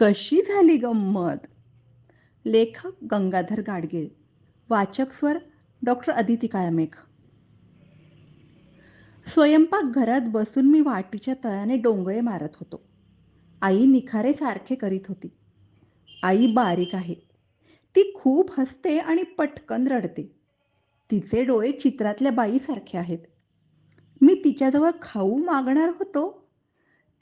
कशी झाली गंमत लेखक गंगाधर गाडगे वाचक स्वर डॉक्टर अदिती काळमेघ स्वयंपाकघरात बसून मी वाटीच्या तळाने डोंगळे मारत होतो. आई निखारे सारखे करीत होती. आई बारीक आहे. ती खूप हसते आणि पटकन रडते. तिचे डोळे चित्रातल्या बाईसारखे आहेत. मी तिच्याजवळ खाऊ मागणार होतो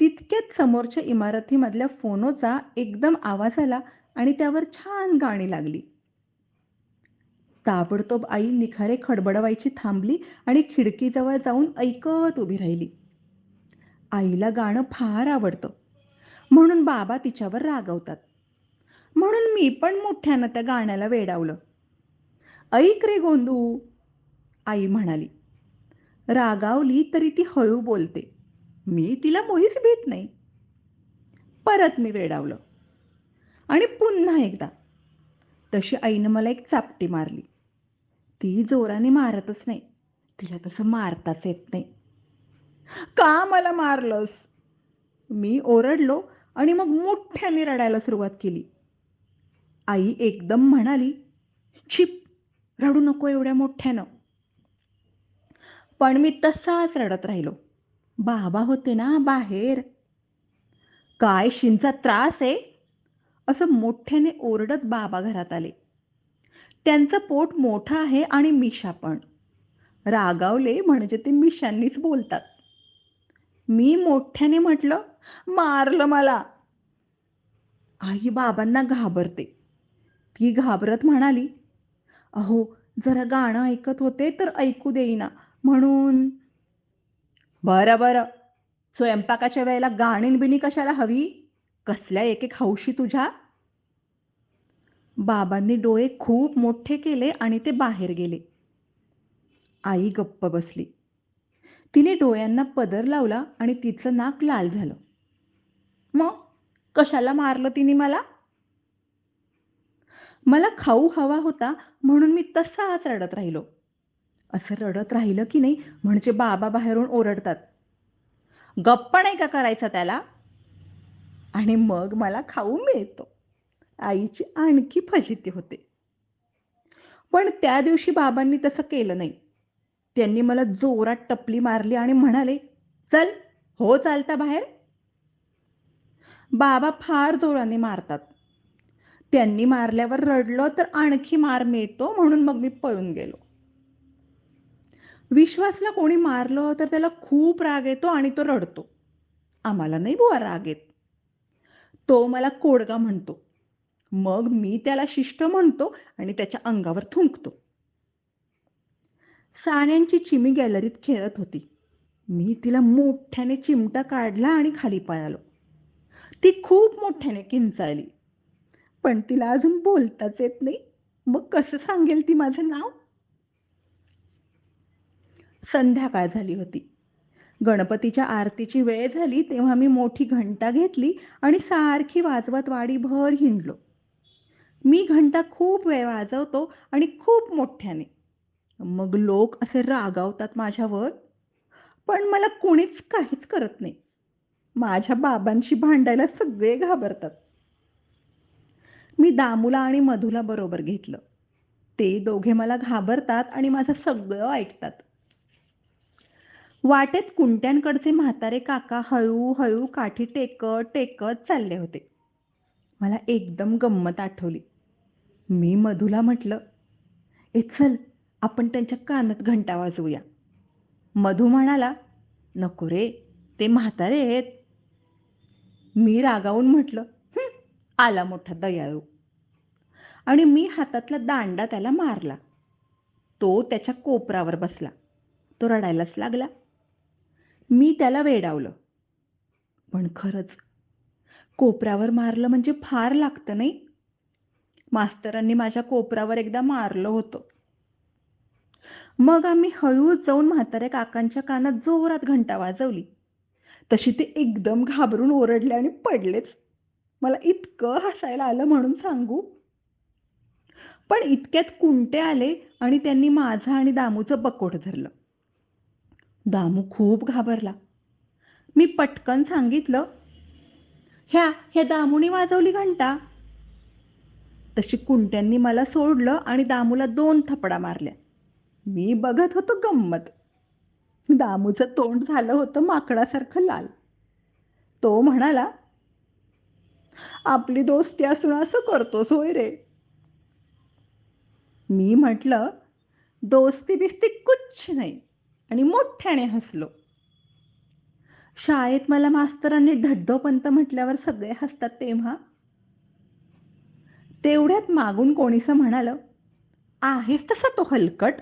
तितक्यात समोरच्या इमारतीमधल्या फोनोचा एकदम आवाज आला आणि त्यावर छान गाणी लागली. ताबडतोब आई निखारे खडबडवायची थांबली आणि खिडकीजवळ जाऊन ऐकत उभी राहिली. आईला गाणं फार आवडतं. म्हणून बाबा तिच्यावर रागवतात. म्हणून मी पण मोठ्यानं त्या गाण्याला वेडावलं. ऐक रे गोंदू आई म्हणाली. रागावली तरी ती हळू बोलते. मी तिला मुळीच भीत नाही. परत मी वेडावलं. आणि पुन्हा एकदा तशी आईनं मला एक चापटी मारली. ती जोराने मारतच नाही. तिला तसं मारताच येत नाही. का मला मारलंस? मी ओरडलो आणि मग मोठ्याने रडायला सुरुवात केली. आई एकदम म्हणाली छिप रडू नको एवढ्या मोठ्यानं. पण मी तसाच रडत राहिलो. बाबा होते ना बाहेर. काय शिंचा त्रास आहे? असं मोठ्याने ओरडत बाबा घरात आले. त्यांचं पोट मोठं आहे आणि मिशा पण. रागावले म्हणजे ते मिशांनीच बोलतात. मी मोठ्याने म्हटलं मारलं मला. आई बाबांना घाबरते. ती घाबरत म्हणाली अहो जरा गाणं ऐकत होते तर ऐकू देईना. म्हणून बरं बरं. स्वयंपाकाच्या वेळेला गाणीन बिणी कशाला हवी? कसल्या एक एक हौशी तुझ्या? बाबांनी डोळे खूप मोठे केले आणि ते बाहेर गेले. आई गप्प बसली. तिने डोळ्यांना पदर लावला आणि तिचं नाक लाल झालं. मग कशाला मारलं तिने मला? मला खाऊ हवा होता म्हणून मी तसाच रडत राहिलो. असं रडत राहिलं की नाही म्हणजे बाबा बाहेरून ओरडतात. गप्प नाही का करायचा त्याला? आणि मग मला खाऊ मिळतो. आईची आणखी फजिती होते. पण त्या दिवशी बाबांनी तसं केलं नाही. त्यांनी मला जोरात टपली मारली आणि म्हणाले चल हो चालता बाहेर. बाबा फार जोराने मारतात. त्यांनी मारल्यावर रडलं तर आणखी मार मिळतो म्हणून मग मी पळून गेलो. विश्वासला कोणी मारलं तर त्याला खूप राग येतो आणि तो रडतो. आम्हाला नाही बुवा राग येत. तो मला कोडगा म्हणतो. मग मी त्याला शिष्ट म्हणतो आणि त्याच्या अंगावर थुंकतो. साण्यांची चिमी गॅलरीत खेळत होती. मी तिला मोठ्याने चिमटा काढला आणि खाली पळालो. ती खूप मोठ्याने किंचाळली. पण तिला अजून बोलताच येत नाही. मग कसं सांगेल ती माझं नाव? संध्याकाळ झाली होती. गणपतीच्या आरतीची वेळ झाली तेव्हा मी मोठी घंटा घेतली आणि सारखी वाजवत वाडीभर हिंडलो. मी घंटा खूप वेळ वाजवतो आणि खूप मोठ्याने. मग लोक असे रागावतात माझ्यावर पण मला कोणीच काहीच करत नाही. माझ्या बाबांशी भांडायला सगळे घाबरतात. मी दामूला आणि मधूला बरोबर घेतलं. ते दोघे मला घाबरतात आणि माझं सगळं ऐकतात. वाटेत कुंट्यांकडचे म्हातारे काका हळूहळू काठी टेकत टेकत चालले होते. मला एकदम गंमत आठवली. मी मधूला म्हटलं ए चल आपण त्यांच्या कानात घंटा वाजवूया. मधू म्हणाला नको रे ते म्हातारे आहेत. मी रागावून म्हटलं आला मोठा दयाळू. आणि मी हातातला दांडा त्याला मारला. तो त्याच्या कोपरावर बसला. तो रडायलाच लागला. मी त्याला वेडावलं. पण खरंच कोपऱ्यावर मारलं म्हणजे फार लागतं नाही? मास्तरांनी माझ्या कोपऱ्यावर एकदा मारलं होतं. मग आम्ही हळूच जाऊन म्हाताऱ्या काकांच्या कानात जोरात घंटा वाजवली. तशी ते एकदम घाबरून ओरडले आणि पडलेच. मला इतकं हसायला आलं म्हणून सांगू. पण इतक्यात कुंटे आले आणि त्यांनी माझं आणि दामूचं बकोट धरलं. दामू खूप घाबरला. मी पटकन सांगितलं ह्या ह्या दामूने वाजवली घंटा. तशी कुंट्यांनी मला सोडलं आणि दामूला दोन थपडा मारल्या. मी बघत होतो गंमत. दामूचं तोंड झालं होतं माकडासारखं लाल. तो म्हणाला आपली दोस्ती असून असं करतोस होय रे. मी म्हटलं दोस्ती बिस्ती कुछ नाही. आणि मोठ्याने हसलो. शाळेत मला मास्तरांनी ढड्डोपंत म्हटल्यावर सगळे हसतात तेव्हा. तेवढ्यात मागून कोणीस म्हणाल आहेस तसा तो हलकट.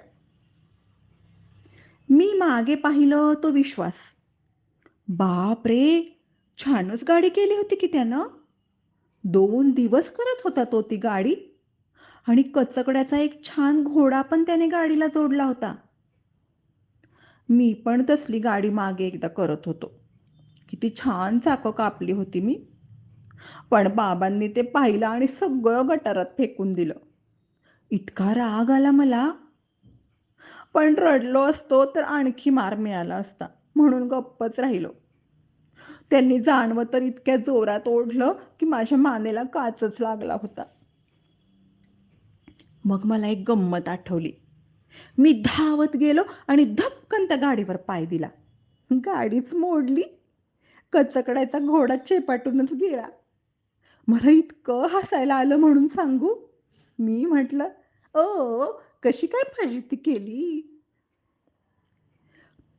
मी मागे पाहिलं तो विश्वास. बाप रे छानच गाडी केली होती की त्यानं. दोन दिवस करत होता तो ती गाडी. आणि कचकड्याचा एक छान घोडा पण त्याने गाडीला जोडला होता. मी पण तसली गाडी मागे एकदा करत होतो. किती छान चाकं कापली होती मी. पण बाबांनी ते पाहिलं आणि सगळं गटारात फेकून दिलं. इतका राग आला मला. पण रडलो असतो तर आणखी मार मिळाला असता म्हणून गप्पच राहिलो. त्यांनी जाणवं तर इतक्या जोरात ओढलं की माझ्या मानेला काचच लागला होता. मग मला एक गंमत आठवली. मी धावत गेलो आणि धपकन त्या गाडीवर पाय दिला. गाडीच मोडली. कचकड्याचा घोडा चेपाटूनच गेला. मला इतकं हसायला आलं म्हणून सांगू. मी म्हटलं ओ कशी काय फजिती केली?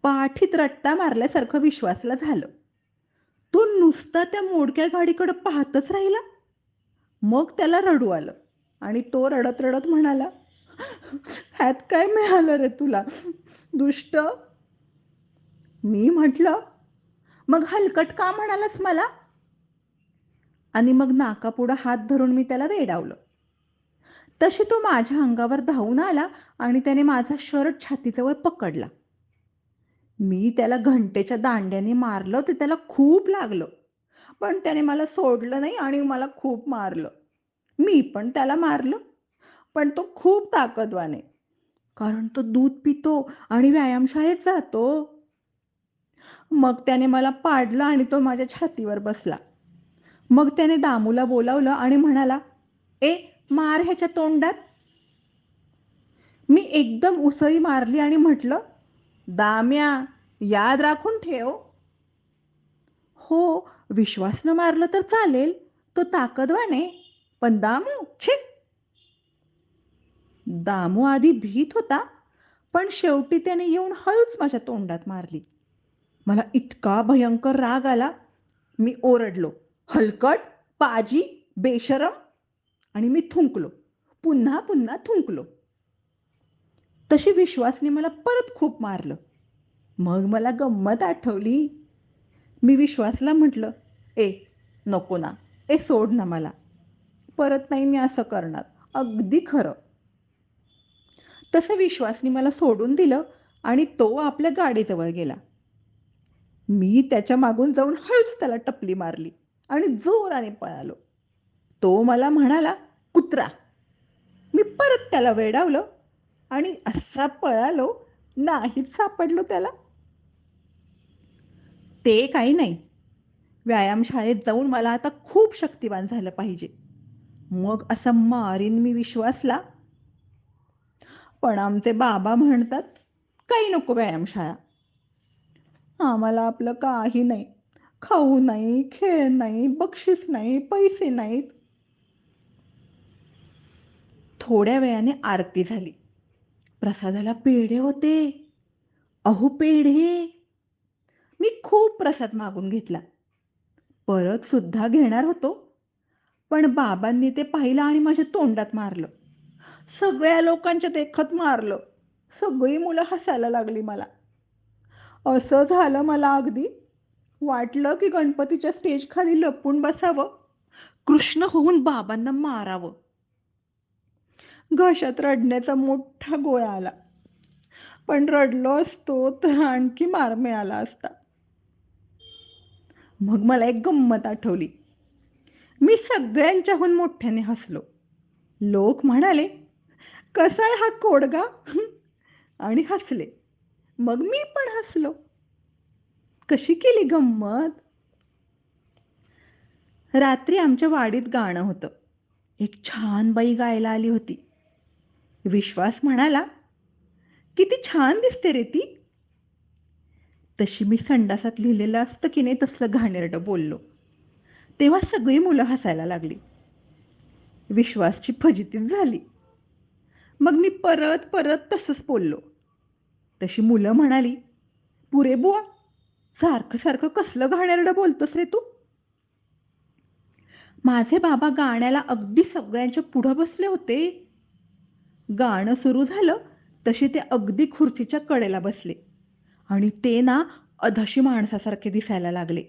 पाठीत रट्टा मारल्यासारखं विश्वासला झालं. तो नुसता त्या मोडक्या गाडीकडे पाहतच राहिला. मग त्याला रडू आलं आणि तो रडत रडत म्हणाला ह्यात काय मिळालं रे तुला? दुष्ट? मी म्हटलं मग हलकट का म्हणालास मला? आणि मग नाकापुढं हात धरून मी त्याला वेडावलं. तशी तो माझ्या अंगावर धावून आला आणि त्याने माझा शर्ट छातीजवळ पकडला. मी त्याला घंटेच्या दांड्याने मारलं ते त्याला खूप लागलं. पण त्याने मला सोडलं नाही आणि मला खूप मारलं. मी पण त्याला मारलं. पण तो खूप ताकदवान. आहे कारण तो दूध पितो आणि व्यायामशाळेत जातो. मग त्याने मला पाडलं आणि तो माझ्या छातीवर बसला. मग त्याने दामूला बोलावलं आणि म्हणाला ए मार ह्याच्या तोंडात. मी एकदम उसळी मारली आणि म्हटलं दाम्या याद राखून ठेव. हो विश्वासनं मारलं तर चालेल. तो ताकदवान आहे. पण दामू छे दामू आधी भीत होता पण शेवटी त्याने येऊन हळूच माझ्या तोंडात मारली. मला इतका भयंकर राग आला. मी ओरडलो. हलकट पाजी बेशरम आणि मी थुंकलो. पुन्हा पुन्हा थुंकलो. तशी विश्वासने मला परत खूप मारलं. मग मला गंमत आठवली. मी विश्वासला म्हटलं ए नको ना. ए सोड ना मला. परत नाही मी असं करणार. अगदी खरं. तसं विश्वासनी मला सोडून दिलं आणि तो आपल्या गाडीजवळ गेला. मी त्याच्या मागून जाऊन हळूच त्याला टपली मारली आणि जोराने पळालो. तो मला म्हणाला कुत्रा. मी परत त्याला वेडावलं आणि असा पळालो नाहीच सापडलो त्याला. ते काही नाही. व्यायामशाळेत जाऊन मला आता खूप शक्तिवान झालं पाहिजे. मग असं मारीन मी विश्वासला पण आमचे बाबा म्हणतात काही नको व्यायामशाळा आम्हाला आपलं काही नाही. खाऊ नाही खेळ नाही बक्षीस नाही पैसे नाहीत. थोड्या वेळाने आरती झाली. प्रसादाला पेढे होते. अहो पेढे. मी खूप प्रसाद मागून घेतला. परत सुद्धा घेणार होतो. पण बाबांनी ते पाहिलं आणि माझ्या तोंडात मारलं. सगळ्या लोकांच्या देखत मारलं. सगळी मुलं हसायला लागली मला. असं झालं मला अगदी वाटलं की गणपतीच्या स्टेज खाली लपून बसावं कृष्ण होऊन बाबांना मारावं. घशात रडण्याचा मोठा गोळा आला. पण रडलो असतो तर आणखी मार मिळाला असता. मग मला एक गंमत आठवली. मी सगळ्यांच्याहून मोठ्याने हसलो. लोक म्हणाले कसा आहे हा कोडगा? आणि हसले. मग मी पण हसलो. कशी केली गंमत? रात्री आमच्या वाडीत गाणं होतं. एक छान बाई गायला आली होती. विश्वास म्हणाला किती छान दिसते रे ती. तशी मी संडासात लिहिलेलं असतं की नाही तसलं घाणेरडं बोललो. तेव्हा सगळी मुलं हसायला लागली. विश्वासची फजितीच झाली. मग मी परत परत तसंच बोललो. तशी मुलं म्हणाली पुरे बुवा सारखं सारखं कसलं घाणेरडं बोलतोस रे तू? माझे बाबा गाण्याला अगदी सगळ्यांच्या पुढं बसले होते. गाणं सुरू झालं तशी ते अगदी खुर्चीच्या कडेला बसले. आणि ते ना अधशी माणसासारखे दिसायला लागले.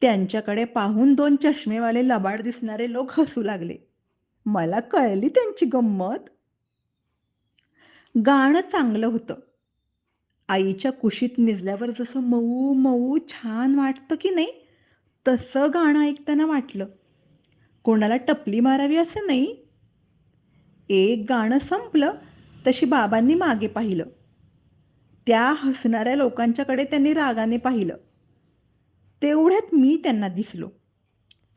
त्यांच्याकडे पाहून दोन चष्मेवाले लबाड दिसणारे लोक हसू लागले. मला कळली त्यांची गंमत. गाणं चांगलं होतं. आईच्या कुशीत निजल्यावर जसं मऊ मऊ छान वाटतं की नाही तसं गाणं ऐकताना वाटलं. कोणाला टपली मारावी असं नाही. एक गाणं संपलं तशी बाबांनी मागे पाहिलं. त्या हसणाऱ्या लोकांच्याकडे त्यांनी रागाने पाहिलं. तेवढ्यात मी त्यांना दिसलो.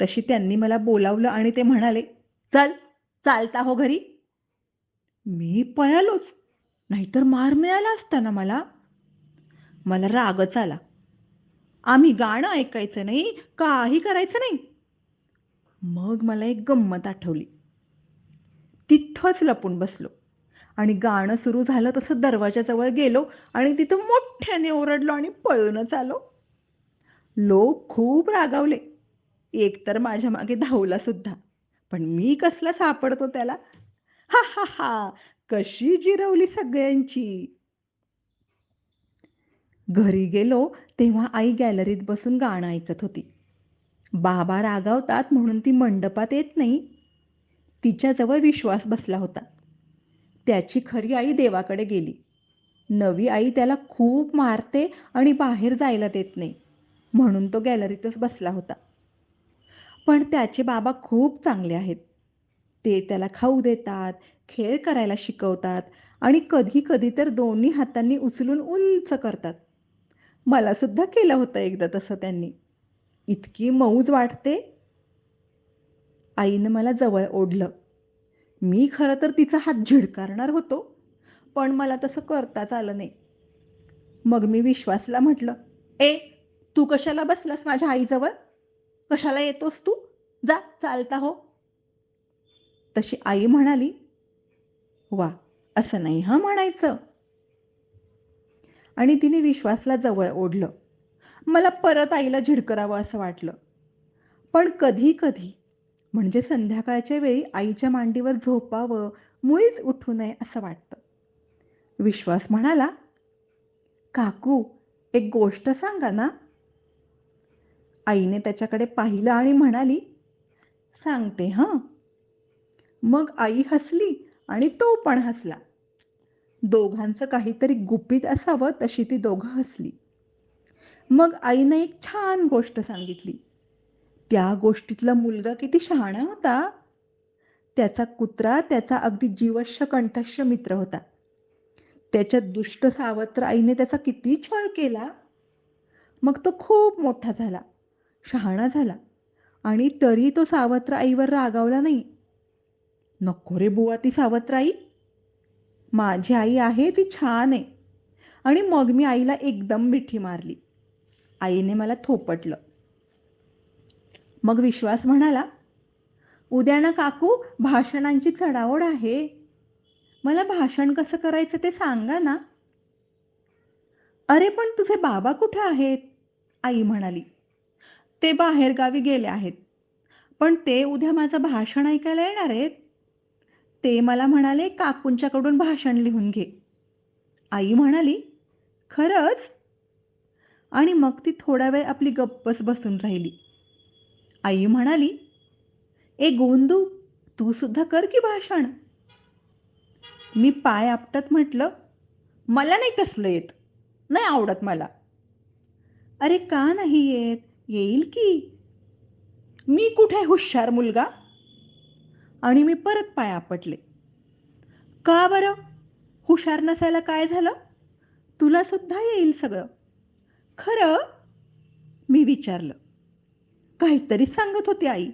तशी त्यांनी मला बोलावलं आणि ते म्हणाले चल चालता हो घरी. मी पळालोच नाहीतर मार मिळाला असता ना मला. मला रागच आला. आम्ही गाणं ऐकायचं नाही काही करायचं नाही. मग मला एक गंमत आठवली. तिथंच लपून बसलो. आणि गाणं सुरू झालं तसं दरवाजाजवळ गेलो आणि तिथं मोठ्याने ओरडलो आणि पळूनच आलो. लोक खूप रागावले. एक तर माझ्या मागे धावला सुद्धा. पण मी कसला सापडतो त्याला? हा हा हा. कशी जिरवली सगळ्यांची? घरी गेलो तेव्हा आई गॅलरीत बसून गाणं ऐकत होती. बाबा रागावतात म्हणून ती मंडपात येत नाही. तिच्याजवळ विश्वास बसला होता. त्याची खरी आई देवाकडे गेली. नवी आई त्याला खूप मारते आणि बाहेर जायला देत नाही. म्हणून तो गॅलरीतच बसला होता. पण त्याचे बाबा खूप चांगले आहेत. ते त्याला खाऊ देतात खेळ करायला शिकवतात आणि कधी कधी तर दोन्ही हातांनी उचलून उंच करतात. मला सुद्धा केलं होतं एकदा तसं त्यांनी. इतकी मौज वाटते. आईनं मला जवळ ओढलं. मी खरं तर तिचा हात झिडकारणार होतो पण मला तसं करताच आलं नाही. मग मी विश्वासला म्हटलं ए तू कशाला बसलास माझ्या आईजवळ? कशाला येतोस तू? जा चालता हो. तशी आई म्हणाली वा असं नाही हं म्हणायचं. आणि तिने विश्वासला जवळ ओढलं. मला परत आईला झिडकरावं असं वाटलं. पण कधी कधी म्हणजे संध्याकाळच्या वेळी आईच्या मांडीवर झोपावं मुळीच उठू नये असं वाटतं. विश्वास म्हणाला काकू एक गोष्ट सांगा ना. आईने त्याच्याकडे पाहिलं आणि म्हणाली सांगते हं. मग आई हसली आणि तो पण हसला. दोघांचं काहीतरी गुपित असावं तशी ती दोघं हसली. मग आईने एक छान गोष्ट सांगितली. त्या गोष्टीतला मुलगा किती शहाणा होता. त्याचा कुत्रा त्याचा अगदी जीवश्य कंठश्य मित्र होता. त्याच्या दुष्ट सावत्र आईने त्याचा किती छळ केला. मग तो खूप मोठा झाला. शहाणा झाला. आणि तरी तो सावत्र आईवर रागावला नाही. नको रे बुवा ती सावत्र आई माझी आई आहे ती छान आहे. आणि मग मी आईला एकदम मिठी मारली. आईने मला थोपटलं. मग विश्वास म्हणाला उद्या ना काकू भाषणांची चढावड आहे. मला भाषण कसं करायचं ते सांगा ना. अरे पण तुझे बाबा कुठे आहेत? आई म्हणाली. ते बाहेरगावी गेले आहेत. पण ते उद्या माझं भाषण ऐकायला येणार आहेत. ते मला म्हणाले काकूंच्याकडून भाषण लिहून घे. आई म्हणाली खरंच? आणि मग ती थोडा वेळ आपली गप्पच बसून राहिली. आई म्हणाली ए गोंदू तू सुद्धा कर की भाषण. मी पाय आपतात म्हटलं मला नाही कसलं येत. नाही आवडत मला. अरे का नाही येत? येईल की मी कुठे हुशार मुलगा आणि मी परत पाय आपटले का बरं हुशार नसायला काय झालं तुला सुद्धा येईल सगळं खरं मी विचारलं काहीतरी सांगत होती आई.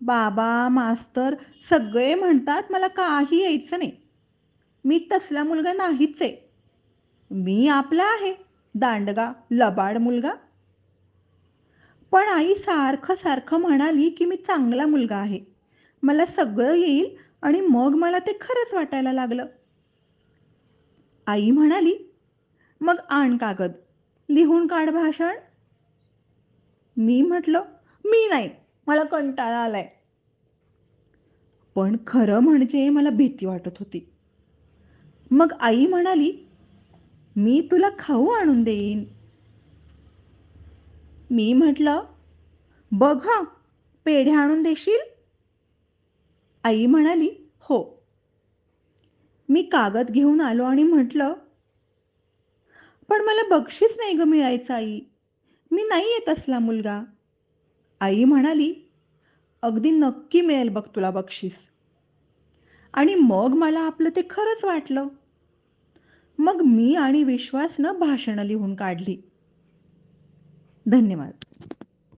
बाबा, मास्तर सगळे म्हणतात मला काही यायचं नाही. मी तसला मुलगा नाहीच आहे. मी आपला आहे, दांडगा, लबाड मुलगा. पण आई सारखं सारखं म्हणाली की मी चांगला मुलगा आहे. मला सगळं येईल आणि मग मला ते खरंच वाटायला लागलं. आई म्हणाली, "मग आण कागद, लिहून काढ भाषण." मी म्हटलं, "मी नाही, मला कंटाळा आलाय." पण खरं म्हणजे मला भीती वाटत होती. मग आई म्हणाली, "मी तुला खाऊ आणून देईन." मी म्हटलं, "बघ हं, पेढे आणून देशील?" आई म्हणाली, "हो." मी कागद घेऊन आलो आणि म्हटलं, "पण मला बक्षीस नाही ग मिळायचं आई. मी नाही येत असला मुलगा." आई म्हणाली, "अगदी नक्की मिळेल बघ तुला बक्षीस." आणि मग मला आपलं ते खरंच वाटलं. मग मी आणि विश्वासनं भाषणं लिहून काढली. धन्यवाद.